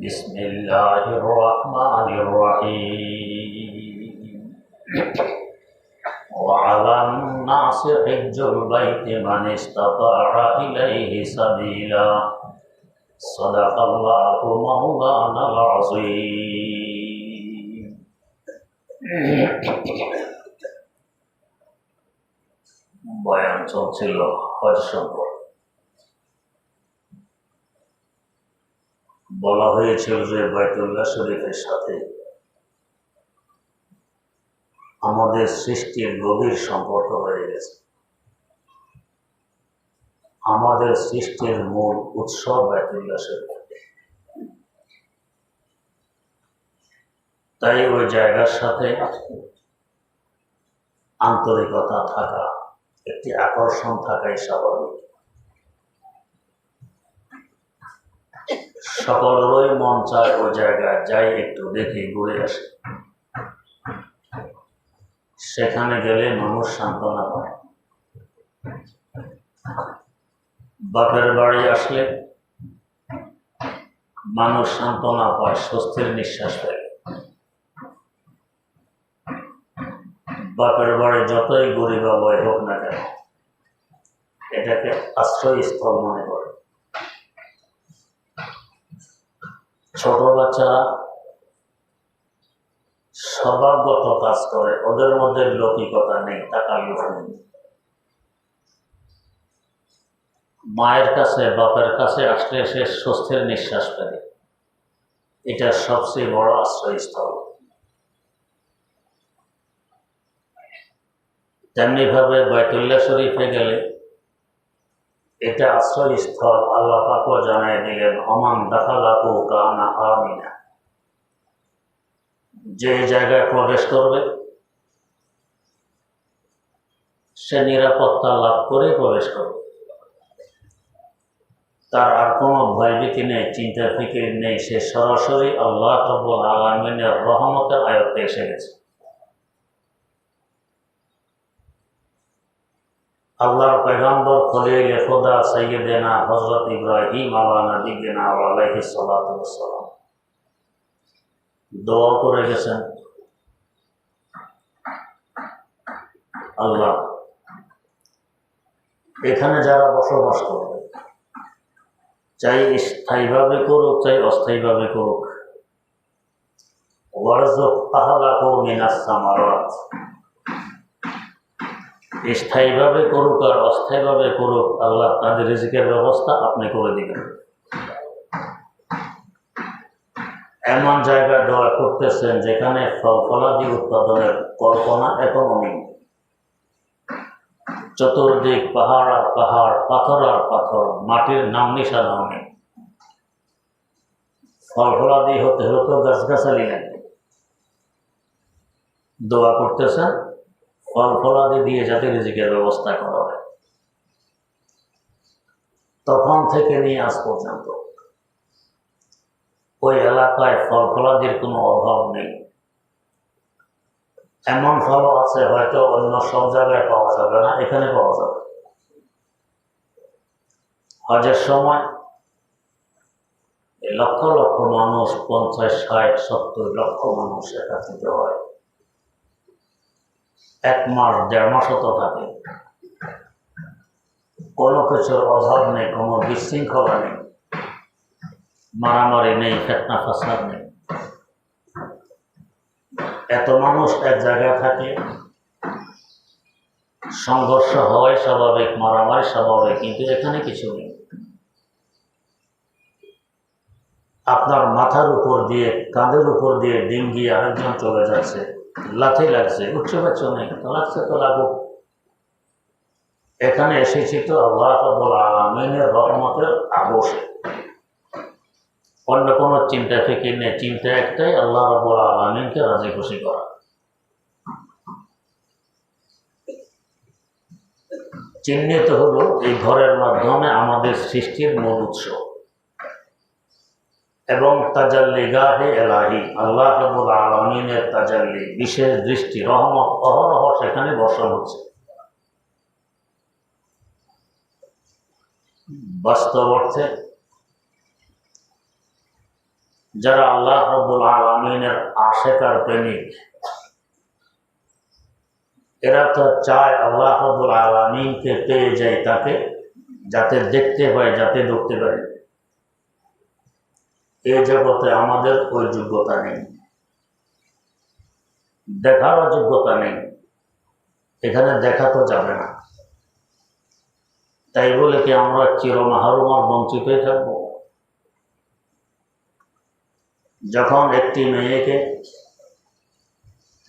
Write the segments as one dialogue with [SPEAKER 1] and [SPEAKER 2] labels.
[SPEAKER 1] بسم الله الرحمن الرحيم وعلى الناس حج البيت من استطاع إليه سبيلا صدق الله مولانا العظيم বয়ান চলছিল হজ সম্পর্কে বলা হয়েছিল যে বাইতুল্লাহ শরীফের সাথে আমাদের সৃষ্টির গভীর সম্পর্ক হয়ে গেছে। আমাদের সৃষ্টির মূল উৎসব বাইতুল্লাহ শরীফ। তাই ওই জায়গার সাথে আন্তরিকতা থাকা, একটি আকর্ষণ থাকাই স্বাভাবিক। সকলেরই মন চায় ও জায়গায় যাই একটু দেখে ঘুরে আসে। সেখানে গেলে মানুষ সান্ত্বনা পায়। বাপের বাড়ি আসলে মানুষ সান্ত্বনা পায়, স্বস্তির নিঃশ্বাস ফেলে। বাপের বাড়ি যতই গরিবাবয় হোক না কেন, এটাকে আশ্রয়স্থল মনে করে। ছোট বাচ্চারা স্বভাবগত কাজ করে, ওদের মধ্যে লৌকিকতা নেই টাকা নেই। মায়ের কাছে, বাপের কাছে আসলে সে স্বস্তির নিঃশ্বাস ফেলে। এটা সবচেয়ে বড় আশ্রয়স্থল। তেমনি ভাবে বাইতুল্লাহ শরীফে গেলে এটা আশ্রয়স্থল, আল্লাহ পাকও জানাই দিলেন, অমান দাখালাকু কানা আমিনা। যে জায়গায় প্রবেশ করবে, সে নিরাপত্তা লাভ করে প্রবেশ করবে। তার আর কোনো ভয়ভীতি নেই চিন্তা ফিকির নেই, সে সরাসরি আল্লাহ তব্বুল আলমিনের রহমতের আয়ত্তে এসে গেছে। আল্লাহর পেগম্বর খলিল খোদা সৈয়দেনা হজরত ইব্রাহিম আলা নবীনা আলাইহি ওয়াসসালাম দোয়া করে গেছেন। আল্লাহ, এখানে যারা বসবাস করবে চাই স্থায়ীভাবে করুক, চাই অস্থায়ীভাবে করুক। ওয়ারজুক আহলাকু মিনাস সামারাত স্থায়ীভাবে করুক আর অস্থায়ীভাবে করুক, আল্লাহ তাদের রিজিকের ব্যবস্থা আপনি করে দিবেন। এমন জায়গায় দোয়া করতেছেন যেখানে ফল ফলাদি উৎপাদনের কল্পনা এখনও নেই। চতুর্দিক পাহাড় আর পাহাড়, পাথর আর পাথর, মাটির নাম নিশানাও নেই। ফল ফলাদি হতে হলে তো গাছগাছালি নেই। দোয়া করতেছেন ফল ফলাদি দিয়ে যাতে রিজিকের ব্যবস্থা করা হয়। তখন থেকে নিয়ে আজ পর্যন্ত। ওই এলাকায় ফল ফলাদির কোনো অভাব নেই। এমন ফল আছে, হয়তো অন্য সব জায়গায় পাওয়া যাবে না, এখানে পাওয়া যাবে। হজের সময় লক্ষ লক্ষ মানুষ, পঞ্চাশ, ষাট, সত্তর লক্ষ মানুষ একত্রিত হয় এক মাস, দেড় মাসও তো থাকে। কোনো কিছুর অভাব নেই, কোনো বিশৃঙ্খলা নেই। মারামারি নেই, ফেতনা ফাসাদ নেই। এত মানুষ এক জায়গায় থাকে, সংঘর্ষ হয় স্বাভাবিক, মারামারি স্বাভাবিক, কিন্তু এখানে কিছু নেই। আপনার মাথার উপর দিয়ে, কাঁধের উপর দিয়ে ডিঙ্গি আরেকজন চলে যাচ্ছে। লাথি লাগছে উচ্চ বাচ্চ নেই তো লাগছে তো লাগুক এখানে এসেছি তো আল্লাহ রব্বুল আলমিনের রহমতের আবশে অন্য কোনো চিন্তা থেকে নেই চিন্তা একটাই, আল্লাহ রব্বুল আলমিনকে রাজি খুশি করা। চিহ্নিত হলো এই ঘরের মাধ্যমে আমাদের সৃষ্টির মূল উৎস। এবং তাজাল্লি গাহে এলাহি, আল্লাহ রবুল আলমিনের তাজাল্লি, বিশেষ দৃষ্টি, রহমত, অহরহ সেখানে বর্ষণ হচ্ছে। বাস্তব অর্থে, যারা আল্লাহ রবুল আলমিনের আশেকার প্রেমিক, এরা তো চায় আল্লাহ রবুল আলমিনকে পেয়ে যায় তাকে, যাতে দেখতে পায় যাতে ধরতে পারে। এই জগতে আমাদের ওই যোগ্যতা নেই। দেখারও যোগ্যতা নেই। এখানে দেখা তো যাবে না। তাই বলে কি আমরা চিরমাহারুমার বঞ্চিতই থাকব? যখন একটি মেয়েকে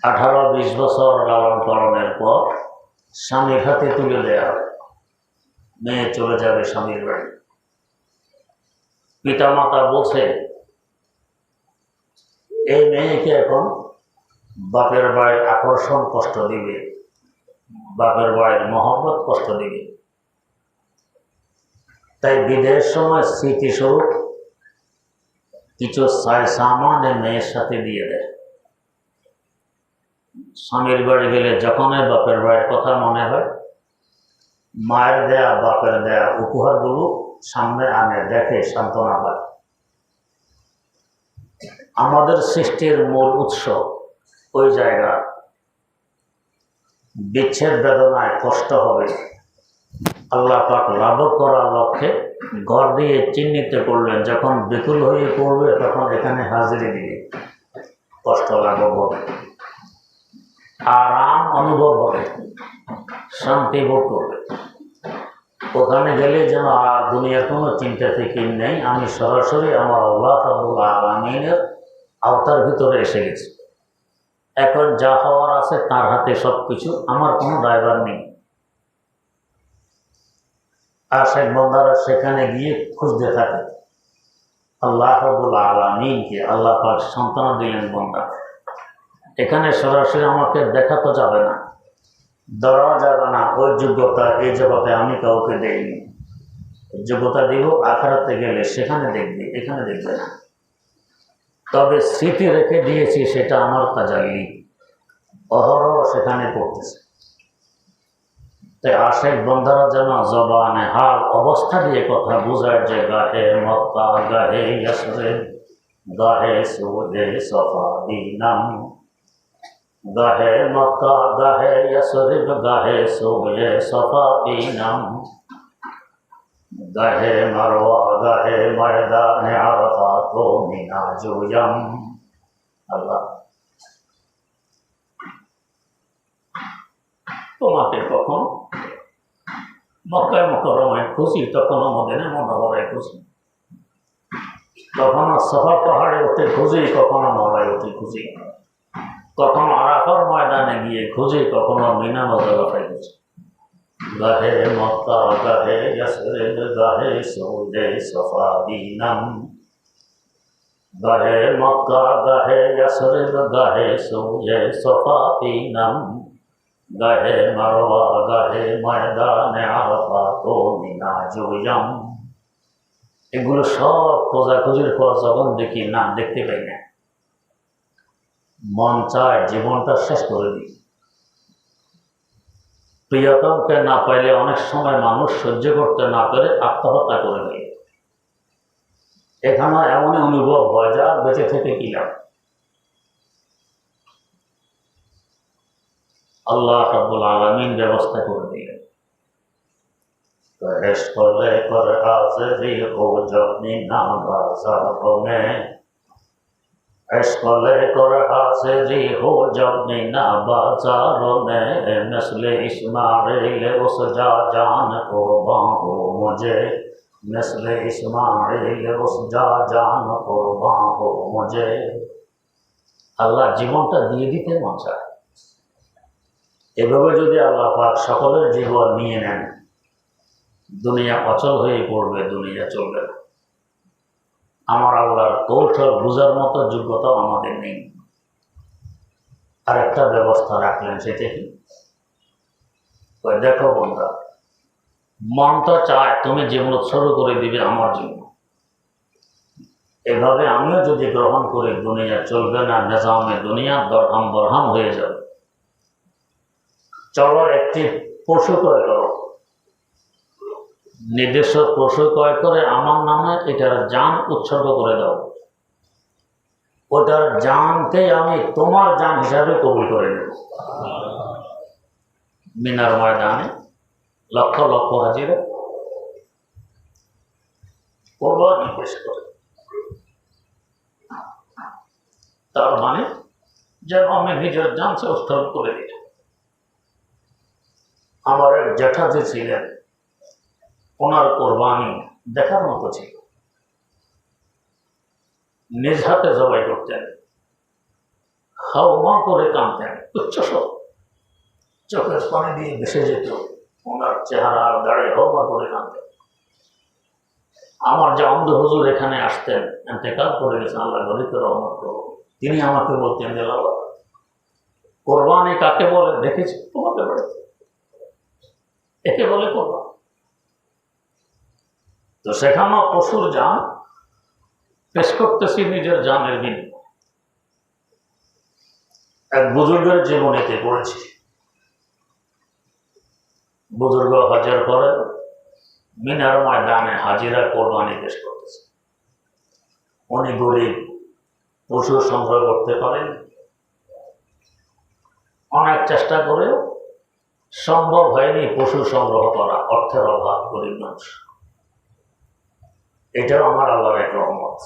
[SPEAKER 1] আঠারো বিশ বছর লালন পালনের পর স্বামীর হাতে তুলে হয়, মেয়ে চলে যাবে স্বামীর বাড়ি। পিতামাতা বলছে, এই মেয়েকে এখন বাপের বাড়ির আকর্ষণ কষ্ট দিবে, বাপের বাড়ির মহব্বত কষ্ট দিবে। তাই বিদেশ সময় স্মৃতিস্বরূপ কিছু সায় সামান মেয়ের সাথে দিয়ে দেয়। স্বামীর বাড়ি গেলে যখনই বাপের বাড়ির কথা মনে হয়, মায়ের দেয়া, বাপের দেয়া উপহারগুলো সামনে আনে দেখে, সান্ত্বনা হয়। আমাদের সৃষ্টির মূল উৎস ওই জায়গা। বিচ্ছেদ বেদনায় কষ্ট হবে। আল্লাহ পাক লাভ করার লক্ষ্যে ঘর দিয়ে চিহ্নিত করলেন, যখন বিকুল হয়ে পড়বে, তখন এখানে হাজিরি দিবে। কষ্ট লাঘব হবে। আরাম অনুভব হবে। শান্তি ভোগ করবে। ওখানে গেলে যেন আর দুনিয়ার কোনো চিন্তা থেকে নেই, আমি সরাসরি আমার আল্লাহ রাবুল আলমিনের আওতার ভিতরে এসে গেছি। এখন যা হওয়ার আছে তার হাতে সব কিছু আমার কোনো ড্রাইভার নেই। আর শেখ বন্দারা সেখানে গিয়ে খুঁজতে থাকে। আল্লাহ রাবুল আলমিনকে আল্লাহ সন্তান দিলেন বন্দা এখানে সরাসরি আমাকে দেখা তো যাবে না। ধরাও যাবে না ওই যোগ্যতা এই জগতে আমি কাউকে দেইনি। যোগ্যতা দিব, আখারাতে গেলে সেখানে দেখবি, এখানে দেখবে না। তবে স্মৃতি রেখে দিয়েছি, সেটা আমার তাজাল্লি। অহরহ সেখানে পড়তেছে। তাই আশেক বন্ধারা যেন জবানে হাল, অবস্থা দিয়ে কথা বোঝায় যে, গাহে মক্কা, গাহে গাহে সফা দিনাম গাহে মক্কা গাহে ইয়াসরিব গাহে সুয়ে সফা দিনাম গাহে মারওয়া গাহে ময়দানে আরাফাত ও মিনা জুয়াম আল্লাহ তোমাকে কখন মক্কায় মকরমায় খুশি তখন মদিনে মনোহরায় খুশি কখনো সফা পাহাড়ে উঠে খুঁজি কখনো মলায় উঠে খুঁজি কখনো আরাফার ময়দানে গিয়ে খুঁজি কখনো মিনা মজা খুঁজি গাহে মক্কা, গাহে ইয়াসরে, গাহে সৌদে সফা দিনাম। গাহে মক্কা, গাহে ইয়াসরে, গাহে সৌদে সফা দিনাম। গাহে মারওয়া, গাহে ময়দানে আরাফা তো মিনা জুয়াম। এগুলো সব খোঁজাখুঁজির পর যখন দেখি, না, দেখতে পাই না। মন চায়, জীবনটা শেষ করে দিই। প্রিয়তমকে না পাইলে অনেক সময় মানুষ সহ্য করতে না পেরে আত্মহত্যা করে নেয় এখানে এমনই অনুভব হয় যা বেঁচে থেকে কি লাভ আল্লাহ কাবুল আলমিন ব্যবস্থা করে দিলেন। করেশ করলে করে আছে যে ও জমি নাম বাজার এসকলে করে আছে যে হো জবনি না বাজার নেসলে ইসমারেলে ওস যা জান কো বাঁহো মুঝে। নেসলে ইসমারেলে ওস যা জান কো বাঁহো মুঝে। আল্লাহ জীবনটা দিয়ে দিতে মজা এভাবে যদি আল্লাহ পাক সকলের জীবন নিয়ে নেন, দুনিয়া অচল হয়ে পড়বে, দুনিয়া চলবে না। আমার আল্লাহর কৌশল বোঝার মতো যোগ্যতাও আমাদের নেই। আর একটা ব্যবস্থা রাখলেন সেটা কি? দেখো বন্ধা মন তো চায় তুমি জীবন উৎসর্গ করে দিবে আমার জন্য। এভাবে আমিও যদি গ্রহণ করি, দুনিয়া চলবে না, নেজামে দুনিয়া দরহাম বরহাম হয়ে যাবে। চলো একটি পশু ক্রয় করো নিজস্ব পশু ক্রয় করে আমার নামে এটার যান উৎসর্গ করে দাও। ওটার জানকে আমি তোমার জান হিসাবে কবুল করে নেব। মিনার ময়দানে লক্ষ লক্ষ হাজিরা তার মানে যেন আমি নিজের জানকে উৎসর্গ করে দিই আমার এক জ্যাঠা যে ছিলেন। ওনার কোরবানি দেখার মতো ছিল। নিজ হাতে জবাই করতেন। হাওমা করে কাঁদতেন। উচ্চস্বর চোখের পানি দিয়ে ভেসে যেত। ওনার চেহারা দাঁড়ে হাওমা করে কাঁদতেন। আমার যে অন্ধ হুজুর এখানে আসতেন এতেকাল করে গেছেন আল্লাহ গরিত রহমত তিনি আমাকে বলতেন যে বাবা কোরবানি কাকে বলে? দেখেছি তোমাকে বাড়িতে। একে বলে কোরবানি। তো সেখানেও পশুর যান, পেশ করতেছি নিজের জানের বিনিময়। এক বুজুর্গের জীবনীতে পড়েছি। বুজুর্গ হজের পরে মিনার ময়দানে হাজিরা কোরবানি পেশ করতেছে। উনি গরিব, পশু সংগ্রহ করতে পারেন। অনেক চেষ্টা করেও সম্ভব হয়নি পশু সংগ্রহ করা, অর্থের অভাব, গরিব মানুষ। এটাও আমার আল্লাহর এক রহমত।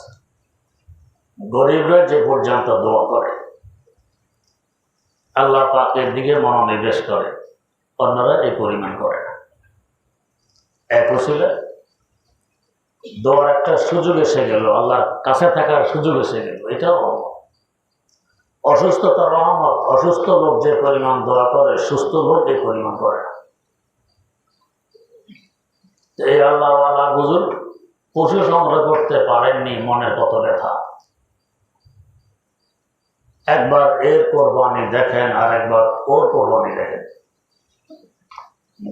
[SPEAKER 1] গরিবরা যে পর্যন্ত দোয়া করে, আল্লাহ পাকের দিকে মনোনিবেশ করে, অন্যরা এই পরিমাণ করে না। এক ছিল দোয়ার একটা সুযোগ এসে গেল, আল্লাহর কাছে থাকার সুযোগ এসে গেল, এটাও অসুস্থতা রহমত, অসুস্থ লোক যে পরিমাণ দোয়া করে, সুস্থ লোক এই পরিমাণ করে না। তো আল্লাহ আল্লাহওয়ালা বুজুর পশু সংগ্রহ করতে পারেননি মনের কত ব্যথা। একবার এর কোরবানি দেখেন আর একবার ওর কোরবানি দেখেন।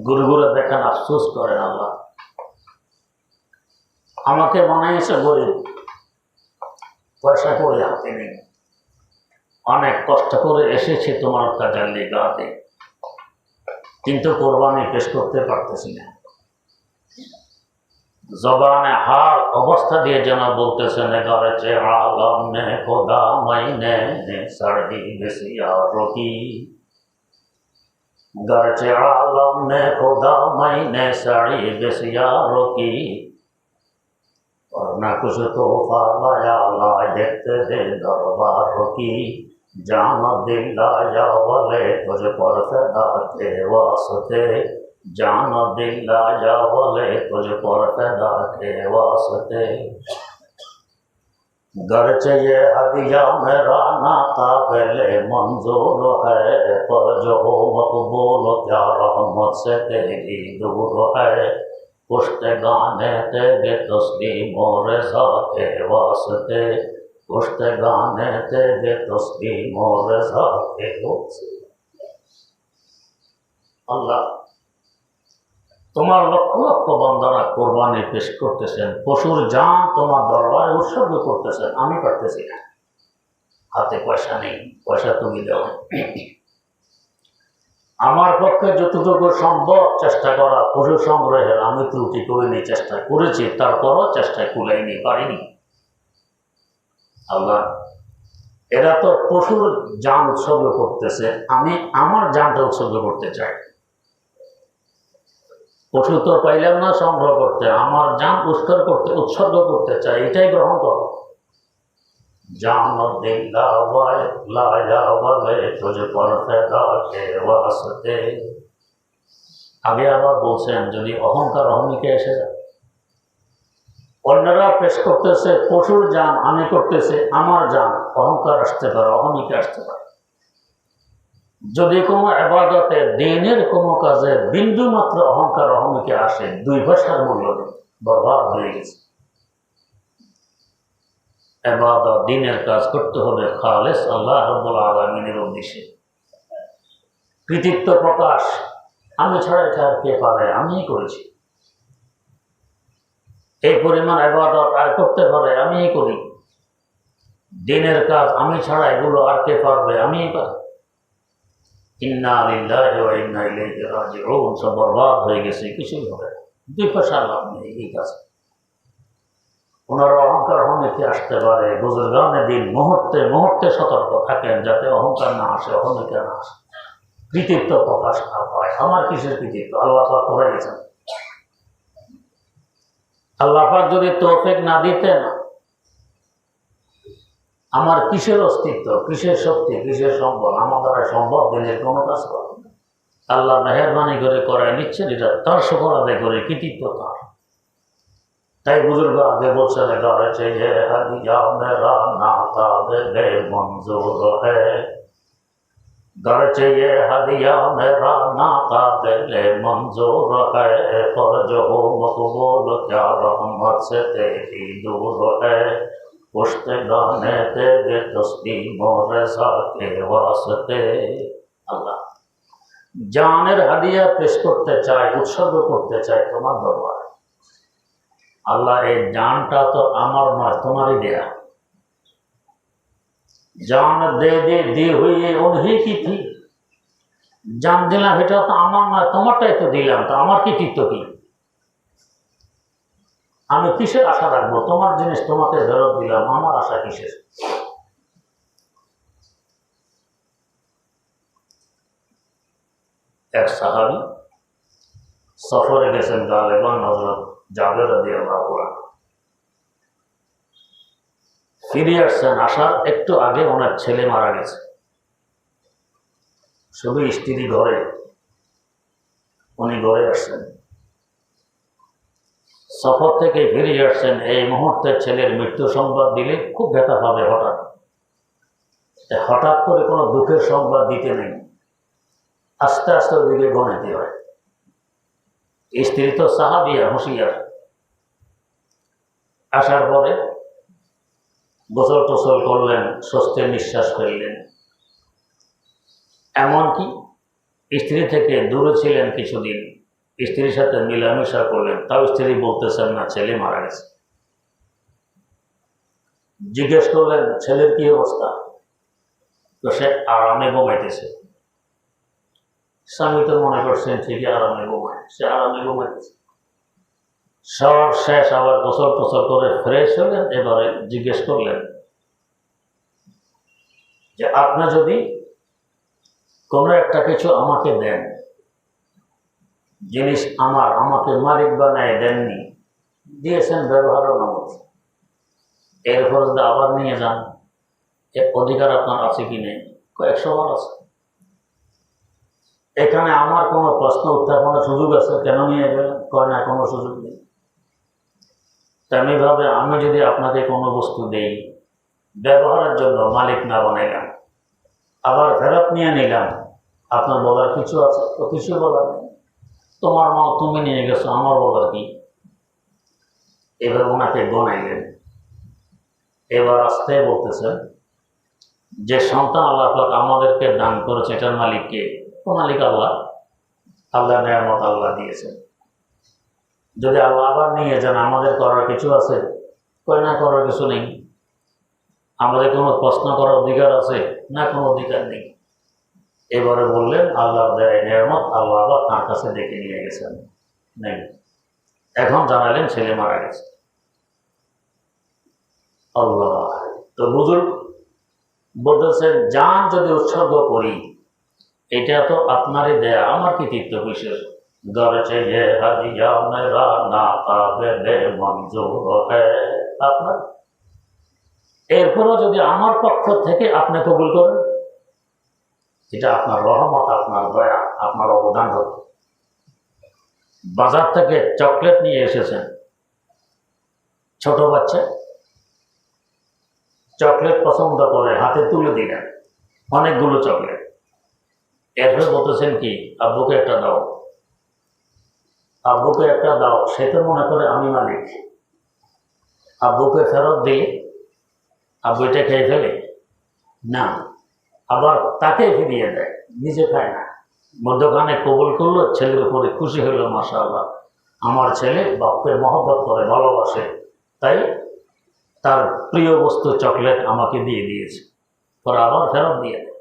[SPEAKER 1] ঘুরে দেখেন, আফসোস করেন আল্লাহ। আমাকে বানাইছে গরিব, পয়সা করে হাতে নেই। অনেক কষ্ট করে এসেছে তোমার কাজের লিগাতে কিন্তু কোরবানি পেশ করতে পারতেছি না। زبان ہار ابستہ دیے جنا بولتے سے نگار چے عالم نے، خدا مائنے نے سردی بسی آروکی گرچہ عالم نے، خدا مائنے سڑی بسیا روکی اور نہ کچھ تحفہ لایا لائے دیکھتے دے دربار روکی جام دل لایا، والے تجھ پر فدا کے واسطے۔ جان اور دل لاجا بولے تجھ پر پیدا کے واسطے۔ گرچہ یہ حدیہ میرا ناتا پہلے منظور ہے، پر جو ہو مقبول کیا رحمت سے تیری دور ہے۔ پشت گانے تیرے تسلیم و رضا کے واسطے۔ پشت گانے تیرے تسلیم و رضا کے واسطے۔ اللہ তোমার লক্ষ লক্ষ বন্দনা কোরবানি পেশ করতেছেন, পশুর জান তোমার দরবারে উৎসর্গ করতেছেন, আমি পারতেছি না। হাতে পয়সা নেই, পয়সা তুমি দাও। আমার পক্ষে যতটুকু সম্ভব চেষ্টা করা, পশু সংগ্রহের আমি ত্রুটি করিনি, চেষ্টা করেছি, তারপরও চেষ্টায় কুলাইনি, পারিনি। আল্লাহ, এরা তো পশুর যান উৎসর্গ করতেছে, আমি আমার যানটা উৎসর্গ করতে চাই। পশু তো পাইলাম না সংগ্রহ করতে আমার যান উৎসর্গ করতে উৎসর্গ করতে চাই এটাই গ্রহণ করো जान दिला लाया वाले तुझ पर फैदा के वास्ते আগে আবার বলছেন যদি অহংকার অহমিকে এসে যায় অন্যরা পেশ করতেছে পশুর যান আমি করতেছে আমার যান অহংকার আসতে পারে অহমিকে আসতে পারে যদি কোনো আবাদতে দিনের কোনো কাজে বিন্দু মাত্র অহংকার অহমিকে আসে, দুই ভাষার মূল্য বরবাদ হয়ে গেছে। দিনের কাজ করতে হবে খালেস আল্লাহ রব্বুল আলমিনের উদ্দেশ্যে। কৃতিত্ব প্রকাশ, আমি ছাড়া এটা আর কে পারে? আমিই করেছি। এই পরিমাণ এবাদত আর করতে পারে আমিই করি। দিনের কাজ, আমি ছাড়া এগুলো আর কে পারবে? আমিই পারি। ইন্না লিল্লাহি ওয়া ইন্না ইলাইহি রাজিউন সব বরবাদ হয়ে গেছে, কিছুই হবে দুই পয়সা লাভ নেই, এই কাজে। ওনারা অহংকার অহমিকে আসতে পারে। বুজুর্গানে দিন মুহূর্তে মুহূর্তে সতর্ক থাকেন, যাতে অহংকার না আসে অহমিকা না আসে। কৃতিত্ব প্রকাশ না পায়। আমার কিসের কৃতিত্ব? আল্লাহ পাক করে গেছেন? আল্লাহ পাক যদি তৌফিক না দিতেন আমার কিসের অস্তিত্ব কিসের শক্তি কিসের সম্বল আমার দ্বারা সম্ভব দিনের কোনো কাজ করে না। আল্লাহ মেহরবানি করে করায় নিচ্ছেন এটা তার সকল আদায় করে কৃতিত্ব তার তাই বুজুর্গ আগে বলছেন ঘর चाहिए हदिया मेरा नाता दे मंजूर है घर चाहिए हदिया मेरा नाता दिले मंजूर है पर जो हो मकबूल क्या रहमत से तेरी दूर है আল্লাহ, জানের হাদিয়া পেশ করতে চাই, উৎসর্গ করতে চাই তোমার দরবারে। আল্লাহ, এই জানটা তো আমার নয়, তোমারই দেয়া। জান দে দে দে হইয়ে অনহি কি থি জান দিলাম, এটা তো আমার নয়, তোমারটাই তো দিলাম, তো আমার কি কৃত্য কি? আমি কিসের আশা রাখব? তোমার জিনিস তোমাকে ফেরত দিলাম, আমার আশা কিসের? এক সাহাবি সফরে গেছেন গালেবান হজরত জাবের রাদিয়াল্লাহু আনহু। ফিরে আসছেন আসার একটু আগে ওনার ছেলে মারা গেছে। শুধু স্ত্রী ঘরে উনি ঘরে আসছেন। সফর থেকে ফিরে আসছেন এই মুহূর্তে ছেলের মৃত্যু সংবাদ দিলে খুব ব্যথা পাবে হঠাৎ। হঠাৎ করে কোনো দুঃখের সংবাদ দিতে নেই। আস্তে আস্তে ওদিকে গণিতে হয়। স্ত্রী তো সাহাবিয়া হুঁশিয়ার। আসার পরে গোসল টোসল করলেন, স্বস্তির নিঃশ্বাস ফেললেন। এমনকি স্ত্রী থেকে দূরে ছিলেন কিছুদিন। স্ত্রীর সাথে মিলামেশা করলেন, তাও স্ত্রী বলতেছেন না, ছেলে মারা গেছে। জিজ্ঞেস করলেন, ছেলের কি অবস্থা? তো সে আরামে ঘুমাইতেছে। স্বামী তো মনে করছেন, ঠিকই আরামে ঘুমায়। সে আরামে ঘুমাইতেছে। সব শেষ, আবার গোসল টোসল করে ফ্রেশ হলেন, এবারে জিজ্ঞেস করলেন, যে আপনি যদি কোনো একটা কিছু আমাকে দেন জিনিস আমার, আমাকে মালিক বানায় দেননি। দিয়েছেন ব্যবহারও নামত এরপর যদি আবার নিয়ে যান। এর অধিকার আপনার আছে কি নেই? কয়েকশো বার আছে। এখানে আমার কোনো প্রশ্ন উত্থাপনের সুযোগ আছে? কেন নিয়ে গেলেন? কয় না, কোনো সুযোগ নেই। তেমনিভাবে আমি যদি আপনাকে কোনো বস্তু দেই, ব্যবহারের জন্য মালিক না বানাইলাম, আবার ফেরত নিয়ে নিলাম, আপনার বলার কিছু আছে? তো কিছু বলার নেই। তোমার মাল তুমি নিয়ে গেছো, আমার বলার কি? এবার ওনাকে গনাইলেন। এবার আসতে বলতেছেন যে সন্তান আল্লাহ পাক আমাদেরকে দান করেছে, এটার মালিককে ও মালিক আল্লাহ। আল্লাহ নেয়ামত আল্লাহ দিয়েছেন যদি আল্লাহ আবার নিয়ে যান, আমাদের করার কিছু আছে? কয় না, করার কিছু নেই। আমাদের কোনো প্রশ্ন করার অধিকার আছে? না, কোনো অধিকার নেই। এবারে বললেন, আল্লাহ দেয় নিয়ামত আল্লাহ আবার তার কাছে ডেকে নিয়ে গেছেন। নেই। এখন জানালেন ছেলে মারা গেছে। আল্লাহ। তো বুজুর্গ বলতেছেন যান যদি উৎসর্গ করি, এটা তো আপনারই দেয়া। আমার কি তীর্থ বিশেষ গরচে যে হাজিয়া আপনার। এরপরও যদি আমার পক্ষ থেকে আপনি কবুল করেন এটা আপনার রহমত, আপনার দয়া, আপনার অবদান হবে বাজার থেকে চকলেট নিয়ে এসেছেন। ছোট বাচ্চা। চকলেট পছন্দ করে, হাতে তুলে দিলেন। অনেকগুলো চকলেট। এরপরে বলতেছেন কি, আব্বুকে একটা দাও। আব্বুকে একটা দাও, সে তো মনে করে আমি মালিক। আব্বুকে ফেরত দিলে আব্বু এটা খেয়ে ফেলে? না। আবার তাকে ফিরিয়ে দেয়। নিজে খায় না। মধ্যখানে কবুল করল, ছেলের উপরে খুশি হইল মাসা আল্লাহ আমার ছেলে বাপকে মহব্বত করে, ভালোবাসে। তাই তার প্রিয় বস্তু চকলেট আমাকে দিয়ে দিয়েছে। পরে আবার ফেরত দিয়ে দেয়।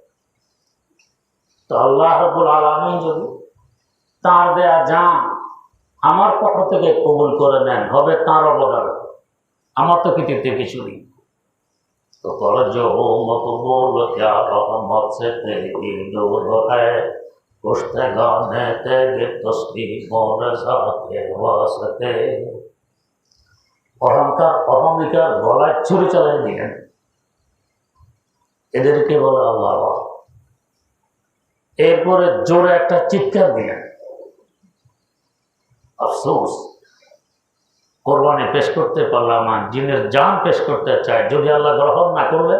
[SPEAKER 1] তো আল্লাহ রবুল আলমী যদি তার দেয়া যান আমার পক্ষ থেকে কবুল করে নেন, হবে তার অবদান। আমার তো কৃতিত্বে কিছু নেই। تو توجہ مقبول کیا رحمت سے تیری دور ہے پشتگانے تیرے تسلیموں رضا کے واسطے অহংকার অহমিকার গলায় ছুরি চালাই দিলেন এদেরকে বলে আল্লাহ جوڑے ایک একটা کر دیا افسوس কোরবানি পেশ করতে পারলাম না, জিনের জান পেশ করতে চায়, যদি আল্লাহ গ্রহণ না করলে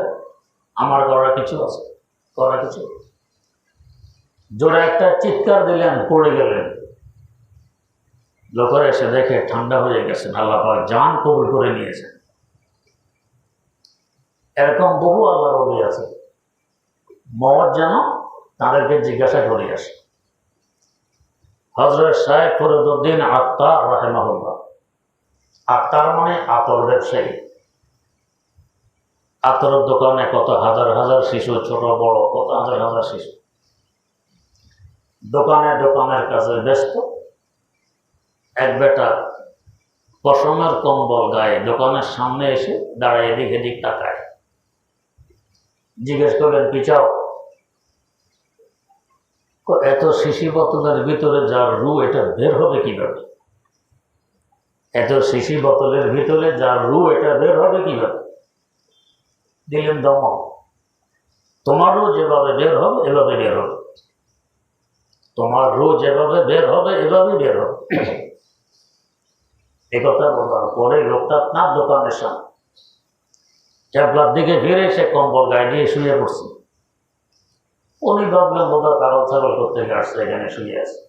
[SPEAKER 1] আমার করার কিছু আছে, করার কিছু জোরে একটা চিৎকার দিলেন, পড়ে গেলেন। লোকেরা এসে দেখে ঠান্ডা হয়ে গেছেন, আল্লাহ জান কবুল করে নিয়েছেন। এরকম বহু আল্লাহ রবি আছে। মত যেন তাদেরকে জিজ্ঞাসা করে আসে। হজরত সাহেব ফরদুদ্দিন আত্মার রাহেমাহুল্লাহ। আত্মার মানে আতর ব্যবসায়ী। আতরের দোকানে কত হাজার হাজার শিশু, ছোট, বড়, কত হাজার হাজার শিশু। দোকানে দোকানের কাছে ব্যস্ত। এক বেটা পশমের কম্বল গায়ে দোকানের সামনে এসে দাঁড়ায়, এদিক এদিক তাকায়। জিজ্ঞেস করলেন পিছাও এত শিশি বোতলের ভিতরে যার রু এটা বের হবে কীভাবে? এত শিশি বোতলের ভিতরে যার রু, এটা বের হবে কীভাবে? দিলেন দম তোমারও যেভাবে বের হবে, এভাবে বের হবে। তোমার রু যেভাবে বের হবে, এভাবে বের হবে। এ কথা বলার পরে লোকটা আপনার দোকানের সামনে। ক্যাবলার দিকে ফিরে সে কম্বল গায়ে দিয়ে শুয়ে পড়ছে। উনি ভাবলেন বোধহয় কাগজ ছাগল করতে আসছে, এখানে শুয়ে আছে।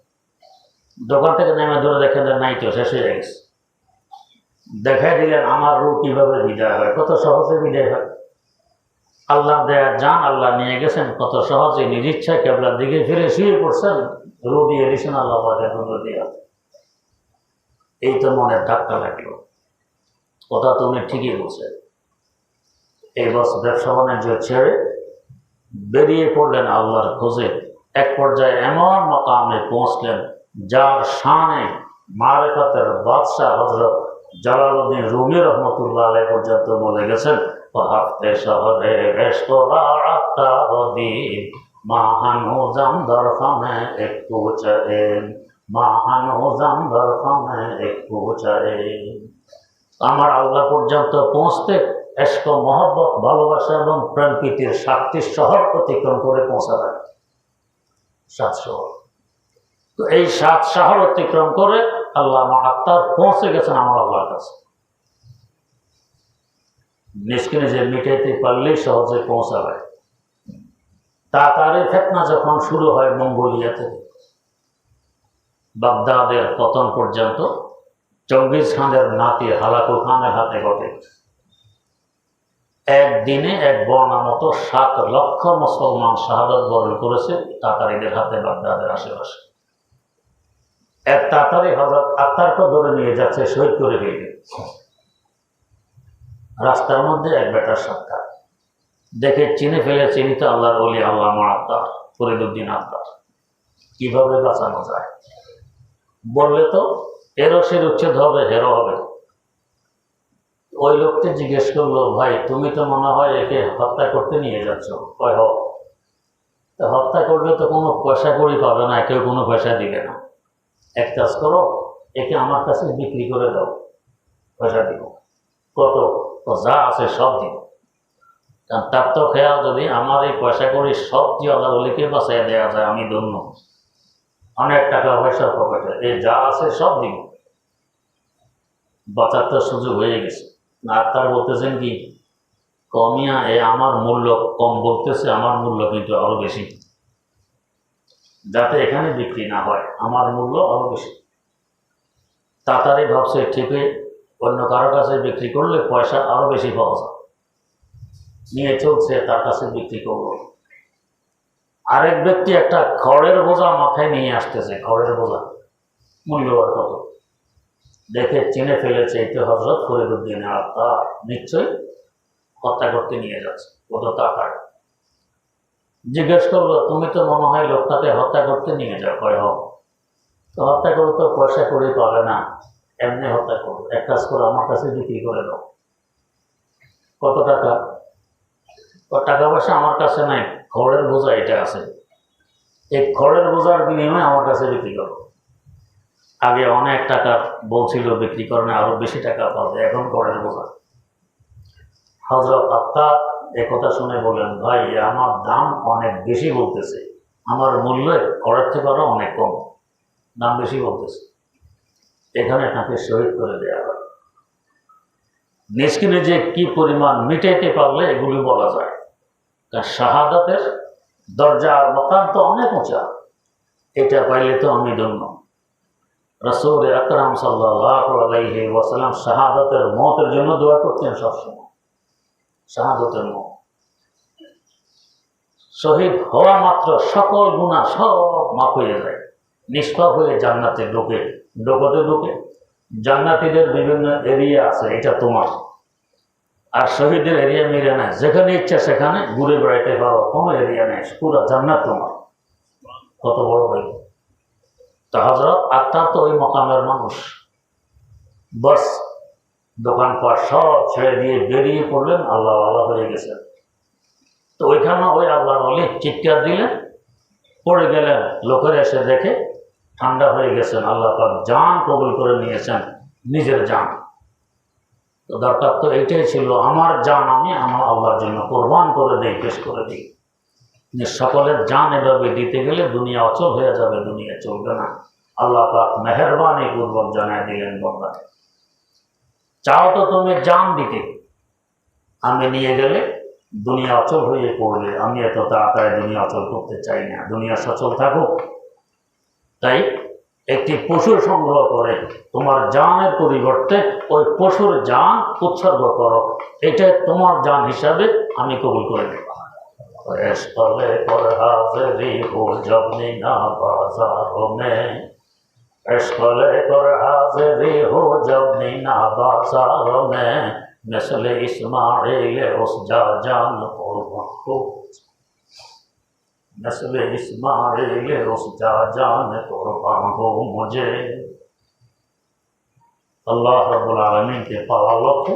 [SPEAKER 1] দোকান থেকে নেমে ধরে দেখেন নাই তো শেষ হয়ে গেছে। দেখাই দিলেন, আমার রু কীভাবে বিদায় হয়? কত সহজে বিদায় হয়? আল্লাহ দেয়া যান আল্লাহ নিয়ে গেছেন, কত সহজে নিজ ইচ্ছায় কেবলার দিকে ফিরে শুয়ে পড়ছেন। রু দিয়ে দিয়েছেন আল্লাহ। দিয়ে এই তো মনের ধাক্কা লাগল। কথা তুমি ঠিকই বলছে এই বছর ব্যবসা বাণিজ্য ছেড়ে বেরিয়ে পড়লেন আল্লাহর খোঁজে। এক পর্যায়ে এমন মকামে পৌঁছলেন, যার শানে মারেফাতের বাদশাহ হজরত জালালউদ্দিন রুমি রহমতুল্লাহ আলাই পর্যন্ত বলে গেছেন হাফতে শহরে রেস্তোরাঁদিন মাহানু জামদার খানে একটু চায়েন, মাহানু জামদার খানে একটু চায়েন। আমার আল্লাহ পর্যন্ত পৌঁছতে এস্ক মহব্বত, ভালোবাসা এবং প্রেম প্রীতির সাতটি শহর অতিক্রম করে পৌঁছাবেন সাত শহর। তো এই সাত শহর অতিক্রম করে আল্লাহ আমার আত্মার পৌঁছে গেছেন আমার আল্লাহর কাছে। নিজকে নিজে মিটাইতে পারলেই সহজে পৌঁছাবে। তাড়াতাড়ি ফেতনা যখন শুরু হয় মঙ্গোলিয়া থেকে বাগদাদের পতন পর্যন্ত চঙ্গিজ খানের নাতি হালাকু খানের হাতে ঘটে। একদিনে এক বর্ণা মতো সাত লক্ষ মুসলমান শাহাদত বরণ করেছে তাতারিদের হাতে বাগদাদের আশেপাশে। এক তাতারি হজরত আত্মারকে ধরে নিয়ে যাচ্ছে, শহীদ করে ফেলবে রাস্তার মধ্যে এক বেটার সাক্ষাৎ। দেখে চিনে ফেলে চিনিত আল্লাহর বলি আল্লাহ আত্মার ফরিদুদ্দিন আত্মার কীভাবে বাঁচানো যায়? বললে তো এরসের উচ্ছেদ হবে হেরো হবে। ওই লোককে জিজ্ঞেস করল, ভাই, তুমি তো মনে হয় একে হত্যা করতে নিয়ে যাচ্ছ? কয় হোক হত্যা করলে তো কোনো পয়সা করি পাবে না, কেউ কোনো পয়সা দিবে না। এক কাজ করো, একে আমার কাছে বিক্রি করে দাও, পয়সা দিব। কত? যা আছে সব দিব। কারণ তার তো খেয়াল যদি আমার এই পয়সা করি সব দিয়ে আল্লাহলিকে বাঁচাই দেওয়া যায়, আমি ধন্য। অনেক টাকা পয়সা পকেটে এই যা আছে সব দিব। বাঁচার তো সুযোগ হয়ে গেছে। ডাক্তার বলতেছেন কি, কমিয়া এ আমার মূল্য কম বলতেছে, আমার মূল্য কিন্তু আরও বেশি। যাতে এখানে বিক্রি না হয়। আমার মূল্য আরও বেশি। তাড়াতাড়ি ভাবছে, ঠিকই, অন্য কারও কাছে বিক্রি করলে পয়সা আরও বেশি পাওয়া যায়। নিয়ে চলছে, তার কাছে বিক্রি করব। আরেক ব্যক্তি একটা খড়ের বোঝা মাথায় নিয়ে আসতেছে। খড়ের বোঝা মূল্য আর কত? দেখে চিনে ফেলেছে এই তো হজরত ফরিদুদ্দিন তা নিশ্চয়ই হত্যা করতে নিয়ে যাচ্ছে। কত টাকা? জিজ্ঞেস করল, তুমি তো মনে হয় লোকটাকে হত্যা করতে নিয়ে যাও কয় হোক। তো হত্যা করে তো পয়সা করে পাবে না, এমনি হত্যা করো, এক কাজ করো, আমার কাছে বিক্রি করে দাও। কত টাকা? ও টাকা পয়সা আমার কাছে নাই, খড়ের বোঝা এটা আছে। এই খড়ের বোঝার বিনিময়ে আমার কাছে বিক্রি করো। আগে অনেক টাকা বলছিল বিক্রি করেন আরও বেশি টাকা পাবে, এখন খড়ের বোঝা। হজরত আত্মা কথা শুনে বললেন, ভাই আমার দাম অনেক বেশি বলতেছে। আমার মূল্য খড়ের থেকে আরও অনেক কম। দাম বেশি বলতেছে। এখানে তাকে শহীদ করে দেওয়া হয়। নিষ্কিনে যে কি পরিমাণ মিটাইতে পারলে এগুলি বলা যায়। কারণ শাহাদাতের দরজা আর অনেক উঁচা। এটা পাইলে তো আমি ধন্য। রসুল আকরাম সাল্লাহ আলাইহি ওয়াসাল্লাম শাহাদাতের মতের জন্য দোয়া করতেন সবসময়। শাহাদতের মত শহীদ হওয়া মাত্র সকল গুণা সব মাফ হয়ে যায়। নিষ্পাপ হয়ে জান্নাতে ঢোকে ঢোকতে ঢোকে জান্নাতিদের বিভিন্ন এরিয়া আছে, এটা তোমার। আর শহীদের এরিয়া মিলে নাই যেখানে ইচ্ছা সেখানে ঘুরে বেড়াইতে পারো, কোনো এরিয়া নেই, পুরো জান্নাত তোমার। কত বড় হইল। তা হজরত আত্মার তো ওই মকামের মানুষ। বাস দোকানপাট সব ছেড়ে দিয়ে বেরিয়ে পড়লেন, আল্লাহ আল্লাহ হয়ে গেছেন। তো ওইখানে ওই আল্লাহর অলি চিৎকার দিলেন, পড়ে গেলেন, লোকের এসে দেখে ঠান্ডা হয়ে গেছেন। আল্লাহ পাক জান কবুল করে নিয়েছেন, নিজের জান। তো দরকার তো এটাই ছিল, আমার জান আমি আমার আল্লাহর জন্য কোরবান করে দিই, পেশ করে দিই। সকলের জান এভাবে দিতে গেলে দুনিয়া অচল হয়ে যাবে, দুনিয়া চলবে না। আল্লাহ পাক মেহরবানি পূর্বক জানায় দিলেন বন্ধাকে চাও তো তুমি জান দিতে। আমি নিয়ে গেলে দুনিয়া অচল হয়ে পড়বে। আমি এত তাড়াতাড়ি দুনিয়া অচল করতে চাই না। দুনিয়া সচল থাকুক। তাই একটি পশু সংগ্রহ করে, তোমার জানের পরিবর্তে ওই পশুর জান উৎসর্গ করো। এটা তোমার জান হিসাবে আমি কবুল করে দেব اشکل پر حاضری ہو جب مینا بازار میں، نسل اسماعیل اس جا جان اور مخصوص نسل اسماعیل اس جا جان اور باندھو مجھے۔ اللہ رب العالمین کے پاوک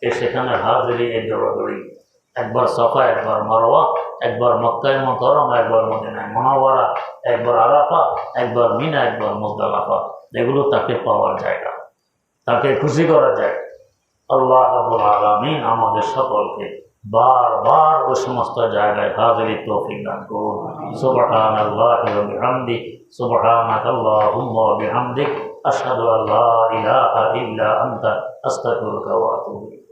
[SPEAKER 1] کے سکھنے حاضری ایک جوڑی ایک بار صفا، ایک بار مروہ۔ একবার মক্কায় মকরম একবার মদিনায় মনোবরা একবার আরাফা একবার মিনা, একবার মুজদালাফা এগুলো তাকে পাওয়ার জায়গা, তাকে খুশি করা যায় আল্লাহ রব্বুল আলমিন আমাদের সকলকে বারবার ওই সমস্ত জায়গায় হাজিরি তৌফিক দান করুন। সুবহান আল্লাহ বিহামদি সুবহানাক আল্লাহুম্মা বিহামদিক আশহাদু আল্লা ইলাহা ইল্লা আনতা, আস্তাগফিরুকা ওয়া আতুবু ইলাইক।